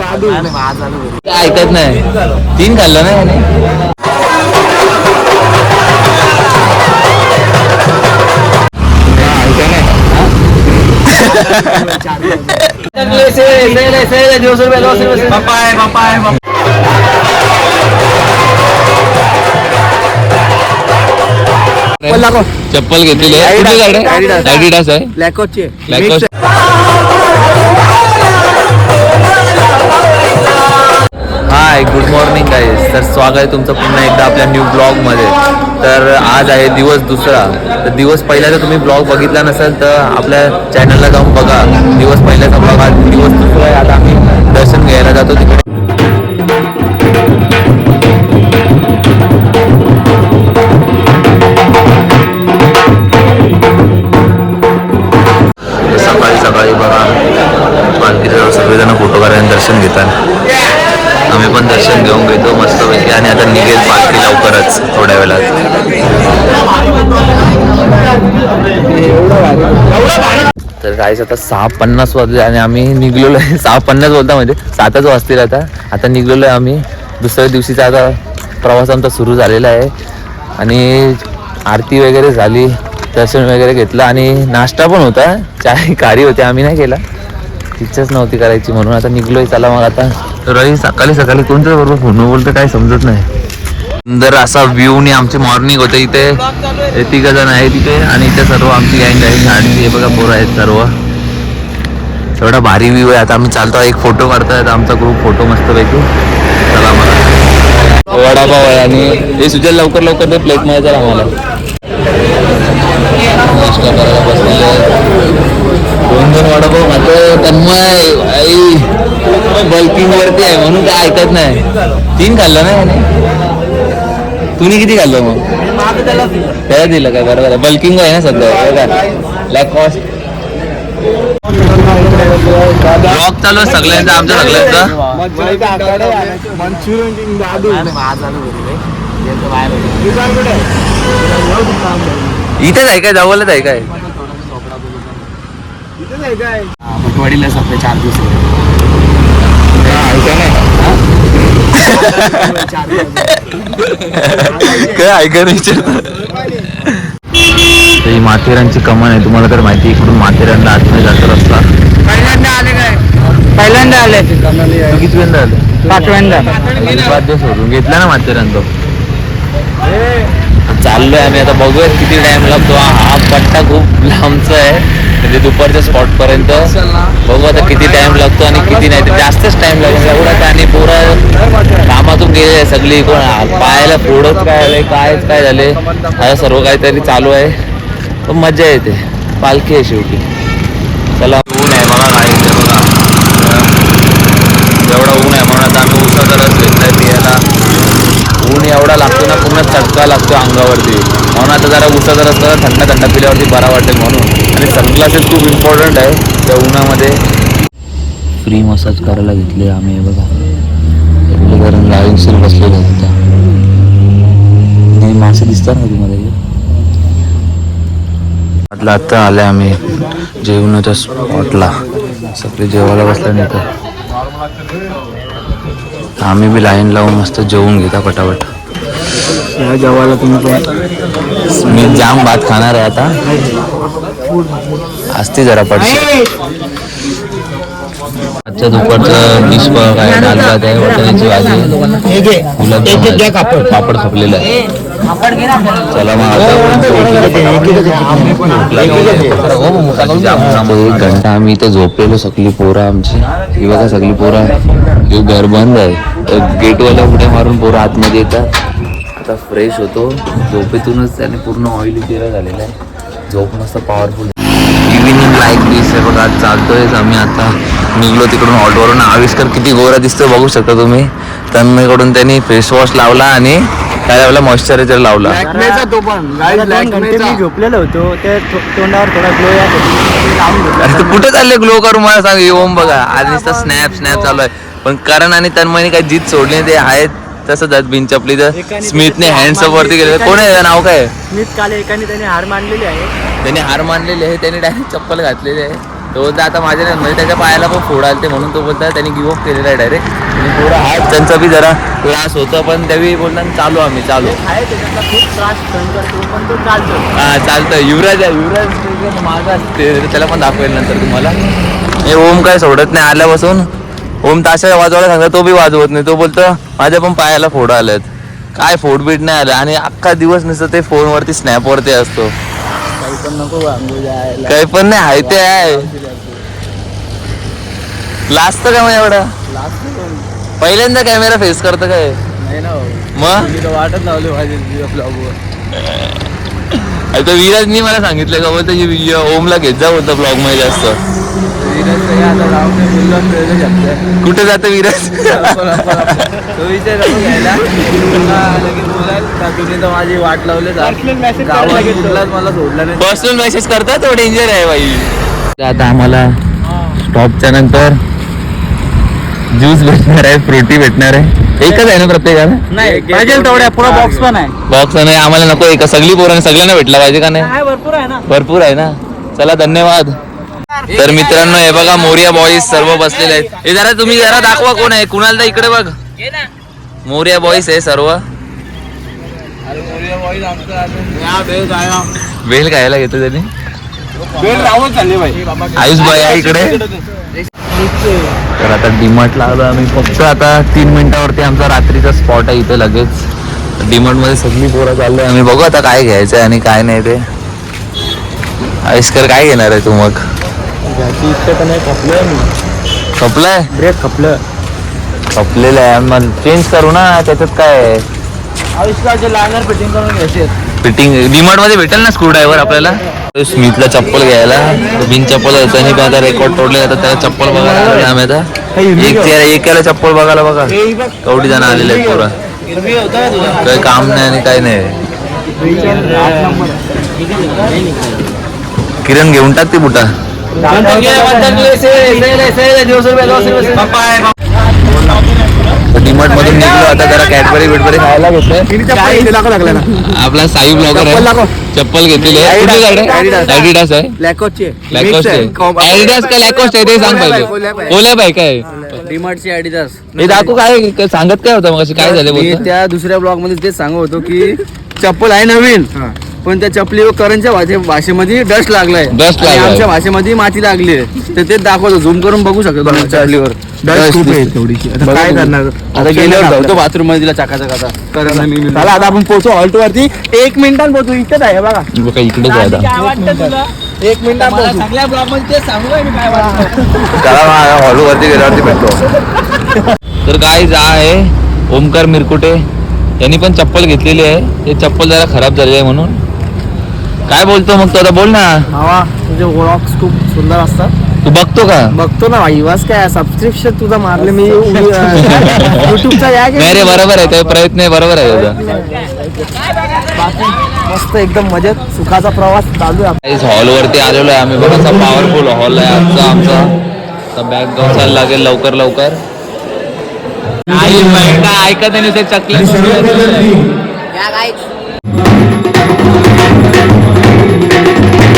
काय ऐकत नाही. तीन खाल्लं ना याने. चप्पल घेतलेली आहे कुठली गाडी? आहे. ब्लॅकॉटचे Lacoste. तर स्वागत आहे तुमचं पुन्हा एकदा आपल्या न्यू ब्लॉगमध्ये तर आज आहे दिवस दुसरा. तर दिवस पहिल्याचा तुम्ही ब्लॉग बघितला नसेल तर आपल्या चॅनलला जाऊन बघा. दिवस पहिल्याचा ब्लॉग आज दिवस दुसरा आहे. आता आम्ही दर्शन घ्यायला जातो तिकडे. सकाळी सकाळी बघा. पालखीजवळ सगळेजण फोटो काढायला दर्शन घेतात. आपण दर्शन घेऊन घेतो मस्तपैकी. आणि आता निघेल पालखी लवकरच थोड्या वेळात. तर काहीच आता सहा पन्नास वाजले आणि आम्ही निघलेलो आहे. सहा पन्नास बोलता म्हणजे सातच वाजतील आता. आता निघलेलो आहे आम्ही. दुसऱ्या दिवशीचा आता प्रवास आमचा सुरू झालेला आहे. आणि आरती वगैरे झाली दर्शन वगैरे घेतलं. आणि नाश्ता पण होता. चाय कारी होते. आम्ही नाही केला. इच्छाच नव्हती करायची म्हणून आता निघलोय. चला मग आता. रवी सकाळी सकाळी कोणत्या बरोबर फोन बोलतं काय समजत नाही. सुंदर असा व्ह्यू ने आमचे मॉर्निंग होते इथे. तिघ जण आहे तिथे आणि इथे सर्व आमची गँग आहे. आणि हे बघा बोर आहेत सर्व. एवढा भारी व्ह्यू आहे. आता आम्ही चालतो. एक फोटो काढतोय आमचा ग्रुप फोटो मस्त पैकी चला मला वडापाव आहे आणि हे सुजल लवकर लवकर ते प्लेटमध्ये जर आम्हाला. नाश्ता वडापाव तन्मय आई बल्किंग वरती आहे म्हणून काय ऐकत नाही. तीन खाल्लं ना तुम्ही किती खाल्लं मग? त्याला दिलं काय बरोबर आहे बल्किंग आहे ना सध्या. लॅक कॉस्ट ब्लॉक चालू आहे सगळ्यांचा. आमच्या सगळ्यांचा. मंचुरियन इथेच आहे काय? जवळच आहे काय? पटवाडीला सगळे चार दिवस काय ऐका ही? माथेरानची कमान आहे तुम्हाला तर माहिती आहे, इकडून माथेरानला आतमध्ये जात रस्ता. पहिल्यांदा आले काय? पहिल्यांदा आले. किती आलं? पाचव्यांदा. पाच दिवस सोडून घेतला ना माथेरान तो. चाललोय आम्ही आता बघूया किती टाइम लागतो. हा हा पट्टा खूप लांबचा आहे. म्हणजे दुपारच्या स्पॉट पर्यंत बघू आता किती टाइम लागतो आणि किती नाही. तर जास्तच टाइम लागेल. एवढा काय आणि पोरं कामातून गेले सगळी. कोण पायाला फोडत काय आले काय काय झाले आता सर्व काहीतरी चालू आहे. पण मजा येते. पालखी आहे शेवटी. चला ऊन आहे मला नाही बघा. एवढा ऊन आहे म्हणून आता आम्ही उसाचा रस घेतलाय पियाला. ऊन एवढा लागतो ना पूर्ण चटका लागतो अंगावरती. पण आता जरा उसा रस जरा थंड थंड पिल्यावरती बरा वाटेल म्हणून. आणि सनग्लासेस खूप इम्पॉर्टंट आहे त्या उन्हामध्ये. फ्री मसाज करायला घेतले आम्ही बघा. कारण लाईनशीर बसलेले आहेत त्या मासे दिसतात ना तुम्हाला म्हटलं आत्ता आले आम्ही जेवणाच्या स्पॉटला सगळे जेवायला बसल्या नाही तर. आम्ही बी लाईन लावून मस्त जेवून घेता पटापट. या जेवायला तुम्ही पण मी जाम भात खाणार आहे आता. असते जरा पडते. आजच्या दुपारचं डिश काय डाल भात आहे वाटाण्याची भाजी आहे. पापड खपलेला आहे. चला मग आता एक घंटा आम्ही इथं झोपलेलो सगळी पोरं आमची. ही बघा सगळी पोरं. हे घर बंद आहे. गेटवाला पुढे मारून पोरं आतमध्ये येतात. आता फ्रेश होतो. झोपेतूनच त्याने पूर्ण ऑइली चेहरा झालेला आहे. झोप मस्त पॉवरफुल इव्हिनिंग लाईक दिस आहे बघा आज चालतोय. आम्ही आता निघलो तिकडून ऑटोवरून आविष्कार किती गोरा दिसतोय बघू शकता तुम्ही. तन्मयकडून त्यांनी फेस वॉश लावला आणि काय लावला? मॉइश्चरायझर लावला. झोपलेलो होतो. ते थो- तोंडावर थोडा ग्लो येत होती लावून घेतला. अरे तू कुठे चालले? ग्लो करून मला सांग. येऊन बघा. नुसतं स्नॅप स्नॅप चालू आहे. पण करण आणि तन्मयने काही जीत सोडली ते आहेत तसंच आहेत बिन चपली तर स्मिथने त्याच्यात हँड्स हार वरती गेले. कोण आहे? त्याचं नाव काय? आहे? स्मिथ काल एकाने त्याने हार मानलेली आहे. त्याने हार मानलेली आहे त्याने डायरेक्ट चप्पल घातलेली आहे. तो बोलता आता माझ्या नाही म्हणजे त्याच्या पायाला पण फोड आले म्हणून तो बोलता त्यांनी गिव अप केलेला आहे डायरेक्ट आणि पोरं आहेत त्यांचा बी जरा त्रास होतं पण त्यावेळी बोलतात चालू आम्ही चालू. आहे त्याच्यातला खूप त्रास सहन करतो पण तो चालतो. हा चालतं युवराज आहे युवराज माझा असते त्याला पण दाखवेल नंतर तुम्हाला. हे ओम काय सोडत नाही आल्यापासून ओम ताशा वाजवायला सांगता तो बी वाजवत नाही. तो बोलतो माझ्या पण पायाला फोड आलेत. काय फोड बीट नाही आलं. आणि अख्खा दिवस नुसतं ते फोनवरती स्नॅपवरती असतो. काही पण नको वांगू जायला. काही पण नाही आहे ते आहे. लाजत का मग एवढा? लास्ट पहिल्यांदा कॅमेरा फेस करतं काय? हो. मग? वाटत लावली ब्लॉगवर आता विराजनी मला सांगितलं का बोलतो हे ओमला घेत जा बोलतो ब्लॉगमध्ये जास्त. कुठे जातं विराज? माझी वाट लावले गावात कुठलाच मला सोडला नाही. पर्सनल मेसेज करता तो डेंजर आहे बाई. आता आम्हाला स्टॉपच्या नंतर ज्यूस भेटणार आहे फ्रुटी भेटणार आहे. एकच आहे ना प्रत्येकाला? नाही पाहिजे तेवढ्या पुढे बॉक्स पण आहे. बॉक्स नाही आम्हाला नको एक सगळी पोरांना सगळ्यांना भेटला पाहिजे का नाही? आहे भरपूर आहे ना. भरपूर आहे ना. चला धन्यवाद. तर मित्रांनो हे बघा मोरिया बॉईज सर्व बसलेले आहेत. हे जरा तुम्ही जरा दाखवा कोण आहे. कुणाला तर इकडे बघ. मोरिया बॉईज आहे सर्व. वेल खायला घेतो त्यांनी. राहून चालले बाई आयुष भाई आहे इकडे. तर आता डीमार्टला आलो आम्ही फक्त आता तीन मिनिटावरती आमचा रात्रीचा स्पॉट आहे इथे लगेच. डीमार्टमध्ये सगळी पोरं चाललोय. आम्ही बघू आता काय घ्यायचं आहे आणि काय नाही ते. आयुष्कर काय घेणार आहे तू मग? खपलाय ब्रेक खपलं. खपलेलं आहे. मग चेंज करू ना त्याच्यात काय आहे? लागणार फिटिंग करून घ्यायचे फिटिंग डीमार्टमध्ये भेटेल ना स्क्रू ड्रायव्हर आपल्याला स्मिथला चप्पल घ्यायला. बिन चप्पल त्यांनी पण आता रेकॉर्ड तोडले आता त्याला चप्पल बघायला आम्ही आता. एक चेहरा एकाला चप्पल बघायला बघा. कवडी जण आलेले आहेत पुरा. होता का तुला काही काम नाही आणि काही नाही. किरण घेऊन टाक ती बुटा. डीमार्ट मधून निघलो. आता जरा कॅडबरी बिडबरी खायला घेतलंय. आपला साई ब्लॉगर आहे. चप्पल घेतलेली आहे. कुठे गाडी? ऍडिडास आहे. लॅकोचे लॅकोस्ट ऍडिडास का लॅकोस्ट आहे? ते सांग पहिले. कोलॅब आहे. काय डीमार्टची ऍडिदास हे दाखवू काय सांगत काय होतं मग काय झालं त्या दुसऱ्या ब्लॉगमध्ये तेच सांगत होतो की चप्पल आहे नवीन. पण त्या चपलीवर करंच्या भाषे भाषेमध्ये डस्ट लागलाय. Dust आणि लागलाय. आमच्या भाषेमध्ये माती लागली तर ते दाखवतो. झूम करून बघू शकतो तुम्ही चपलीवर काय करणार? आता गेल्यावर धावतो बाथरूममध्ये तिला चाकाचा कसा चला आता आपण पोहोचू. हॉल्ट वरती. एक मिनिटात पोहोचू. इथेच आहे बघा. बघा इकडेच आहे आता. एक मिनिटात पोहोचू. सगळ्या ब्लॉगमध्ये तेच सांगू काय मी काय वाटतं. त्याला हॉलवरती गेल्यावरती भेटतो तर काय जा आहे ओमकार मिरकुटे. यांनी पण चप्पल घेतलेली आहे. ते चप्पल जरा खराब झाली आहे म्हणून. काय बोलतो मग तो आता बोल ना. भावा तुझे व्लॉग्स खूप सुंदर असतात. तू बघतो का? बघतो ना भाई बस काय सबस्क्रिप्शन तुझा मारले मी. युट्यूबचा या नाही रे बरोबर आहे ते प्रयत्न आहे बरोबर आहे बाकी मस्त एकदम मजेत सुखाचा प्रवास चालू आहे. हॉलवरती आलेलो आहे आम्ही. बघा असा पॉवरफुल हॉल आहे आजचा आमचा. आता बॅग जायला लागेल लवकर लवकर. काय ऐकत नाही ते चकल्या गणकई Thank you.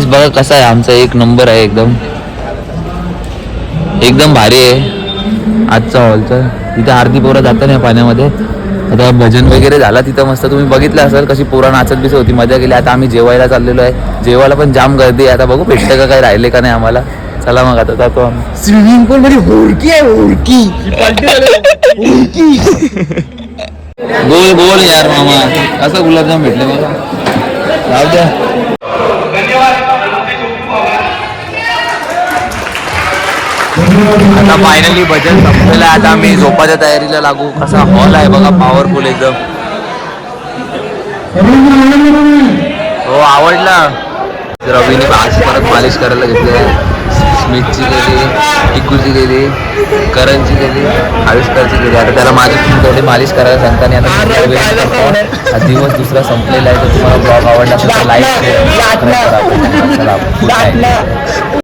आईस बघा कसा आहे. आमचा एक नंबर आहे एकदम. एकदम भारी आहे. आजचा हॉलचा तिथे आरती पोरं जातं नाही पाण्यामध्ये. आता भजन वगैरे झाला तिथं मस्त. तुम्ही बघितलं असेल कशी पोरं नाचत बिसत होती. मजा केली. आता आम्ही जेवायला चाललेलो आहे. जेवायला पण जाम गर्दी आहे. आता बघू भेटतं का काही राहिले का नाही आम्हाला. चला मग आता जातो आम्ही. स्विमिंग पूल मध्ये होडकी आहे होडकी. बोल बोल यार मामा. असं गुलाबजाम भेटले मला द्या. आता फायनली भजन संपलेलं आहे. आता आम्ही झोपाच्या तयारीला लागू. कसा हॉल आहे बघा पॉवरफुल एकदम. हो आवडला. रवीने आज परत मालिश करायला घेतली स्मिथची केली टिकूची केली करणची केली आविष्कारची केली आता त्याला माझी थोडी मालिश करायला सांगताना आता हा दिवस दुसरा संपलेला आहे. तर तुम्हाला ब्लॉग आवडला तर लाईक करा.